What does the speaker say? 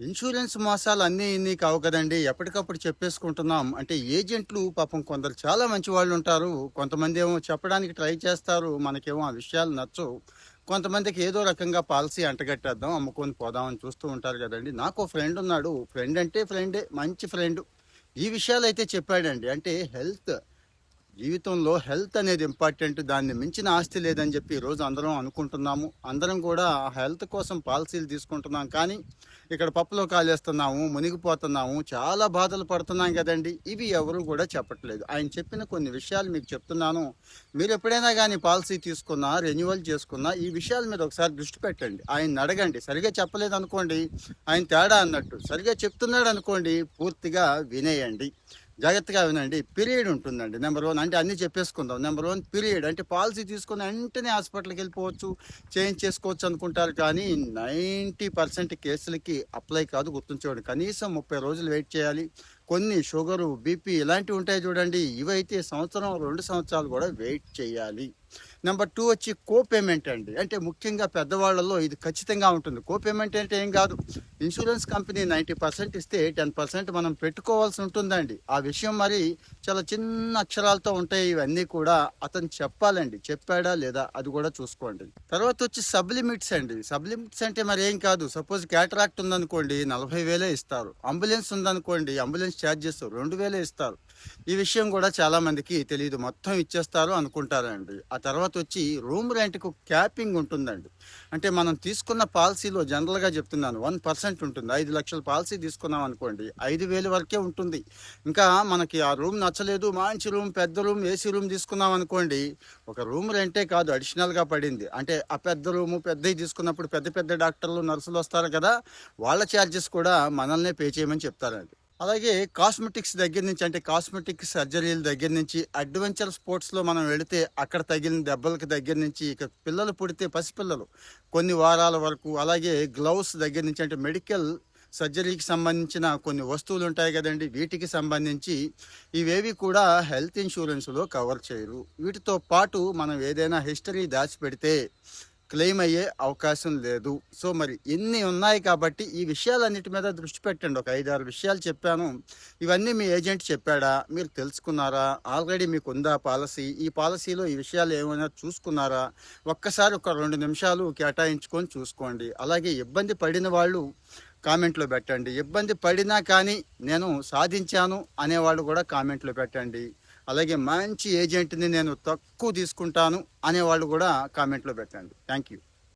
Insurance మోసాలు అన్నీ ఇన్ని కావు కదండి. ఎప్పటికప్పుడు చెప్పేసుకుంటున్నాం. అంటే ఏజెంట్లు పాపం కొందరు చాలా మంచి వాళ్ళు ఉంటారు. కొంతమంది ఏమో చెప్పడానికి ట్రై చేస్తారు. మనకేమో ఆ విషయాలు నచ్చవు. కొంతమందికి ఏదో రకంగా పాలసీ అంటగట్టేద్దాం అమ్ముకొని పోదామని చూస్తూ ఉంటారు కదండి. నాకు ఫ్రెండ్ ఉన్నాడు. ఫ్రెండ్ అంటే ఫ్రెండే మంచి ఫ్రెండ్. ఈ విషయాలు అయితే చెప్పాడండి. అంటే హెల్త్ జీవితంలో హెల్త్ అనేది ఇంపార్టెంట్ దాన్ని మించిన ఆస్తి లేదని చెప్పి ఈరోజు అందరం అనుకుంటున్నాము. అందరం కూడా హెల్త్ కోసం పాలసీలు తీసుకుంటున్నాం. కానీ ఇక్కడ పప్పులో కాలేస్తున్నాము మునిగిపోతున్నాము చాలా బాధలు పడుతున్నాం కదండి. ఇవి ఎవరు కూడా చెప్పట్లేదు. ఆయన చెప్పిన కొన్ని విషయాలు మీకు చెప్తున్నాను. మీరు ఎప్పుడైనా కానీ పాలసీ తీసుకున్నా రెన్యువల్ చేసుకున్నా ఈ విషయాల మీద ఒకసారి దృష్టి పెట్టండి. ఆయన అడగండి. సరిగా చెప్పలేదు అనుకోండి ఆయన తేడా అన్నట్టు. సరిగా చెప్తున్నాడు అనుకోండి పూర్తిగా వినేయండి. జాగ్రత్తగా వినండి. పీరియడ్ ఉంటుందండి. నెంబర్ వన్ అంటే అన్నీ చెప్పేసుకుందాం. నెంబర్ వన్ పీరియడ్ అంటే పాలసీ తీసుకుని వెంటనే హాస్పిటల్కి వెళ్ళిపోవచ్చు చేంజ్ చేసుకోవచ్చు అనుకుంటారు. కానీ నైంటీ పర్సెంట్ కేసులకి అప్లై కాదు గుర్తుంచుకోండి. కనీసం ముప్పై రోజులు వెయిట్ చేయాలి. కొన్ని షుగరు బీపీ ఇలాంటివి ఉంటాయి చూడండి. ఇవైతే సంవత్సరం రెండు సంవత్సరాలు కూడా వెయిట్ చేయాలి. నెంబర్ టూ వచ్చి కో పేమెంట్ అండి. అంటే ముఖ్యంగా పెద్దవాళ్ళలో ఇది ఖచ్చితంగా ఉంటుంది. కో పేమెంట్ అంటే ఏం కాదు. ఇన్సూరెన్స్ కంపెనీ నైంటీ పర్సెంట్ ఇస్తే టెన్ పర్సెంట్ మనం పెట్టుకోవాల్సి ఉంటుందండి. ఆ విషయం మరి చాలా చిన్న అక్షరాలతో ఉంటాయి. ఇవన్నీ కూడా అతను చెప్పాలండి. చెప్పాడా లేదా అది కూడా చూసుకోండి. తర్వాత వచ్చి సబ్ లిమిట్స్ అండి. సబ్ లిమిట్స్ అంటే మరి ఏం కాదు. సపోజ్ క్యాటరాక్ట్ ఉందనుకోండి నలభై వేలే ఇస్తారు. అంబులెన్స్ ఉందనుకోండి అంబులెన్స్ ఛార్జెస్ రెండు వేలే ఇస్తారు. ఈ విషయం కూడా చాలామందికి తెలియదు మొత్తం ఇచ్చేస్తారు అనుకుంటారండి. ఆ తర్వాత వచ్చి రూమ్ రెంట్కు క్యాపింగ్ ఉంటుందండి. అంటే మనం తీసుకున్న పాలసీలో జనరల్గా చెప్తున్నాను. వన్ పర్సెంట్ ఉంటుంది. ఐదు లక్షల పాలసీ తీసుకున్నాం అనుకోండి ఐదు వేలు వరకే ఉంటుంది. ఇంకా మనకి ఆ రూమ్ నచ్చలేదు మంచి రూమ్ పెద్ద రూమ్ ఏసీ రూమ్ తీసుకున్నాం అనుకోండి ఒక రూమ్ రెంటే కాదు అడిషనల్గా పడింది. అంటే ఆ పెద్ద రూము పెద్దవి తీసుకున్నప్పుడు పెద్ద పెద్ద డాక్టర్లు నర్సులు వస్తారు కదా వాళ్ళ ఛార్జెస్ కూడా మనల్నే పే చేయమని చెప్తారండి. అలాగే కాస్మెటిక్స్ దగ్గర నుంచి అంటే కాస్మెటిక్ సర్జరీల దగ్గర నుంచి అడ్వెంచర్ స్పోర్ట్స్లో మనం వెళితే అక్కడ తగిలిన దెబ్బలకు దగ్గర నుంచి ఇక పిల్లలు పుడితే పసిపిల్లలు. కొన్ని వారాల వరకు అలాగే గ్లౌస్ దగ్గర నుంచి అంటే మెడికల్ సర్జరీకి సంబంధించిన కొన్ని వస్తువులు ఉంటాయి కదండి. వీటికి సంబంధించి ఇవేవి కూడా హెల్త్ ఇన్సూరెన్స్లో కవర్ చేయరు. వీటితో పాటు మనం ఏదైనా హిస్టరీ దాచిపెడితే క్లెయిమ్ అయ్యే అవకాశం లేదు. సో మరి ఎన్ని ఉన్నాయి కాబట్టి ఈ విషయాలన్నిటి మీద దృష్టి పెట్టండి. ఒక ఐదారు విషయాలు చెప్పాను. ఇవన్నీ మీ ఏజెంట్ చెప్పాడా? మీరు తెలుసుకున్నారా? ఆల్రెడీ మీకు ఉందా పాలసీ? ఈ పాలసీలో ఈ విషయాలు ఏమైనా చూసుకున్నారా? ఒక్కసారి ఒక రెండు నిమిషాలు కేటాయించుకొని చూసుకోండి. అలాగే ఇబ్బంది పడిన వాళ్ళు కామెంట్లో పెట్టండి. ఇబ్బంది పడినా కానీ నేను సాధించాను అనేవాళ్ళు కూడా కామెంట్లో పెట్టండి. అలాగే మంచి ఏజెంట్ని నేను తక్కువ తీసుకుంటాను అనేవాళ్ళు కూడా కామెంట్లో పెట్టండి. Thank you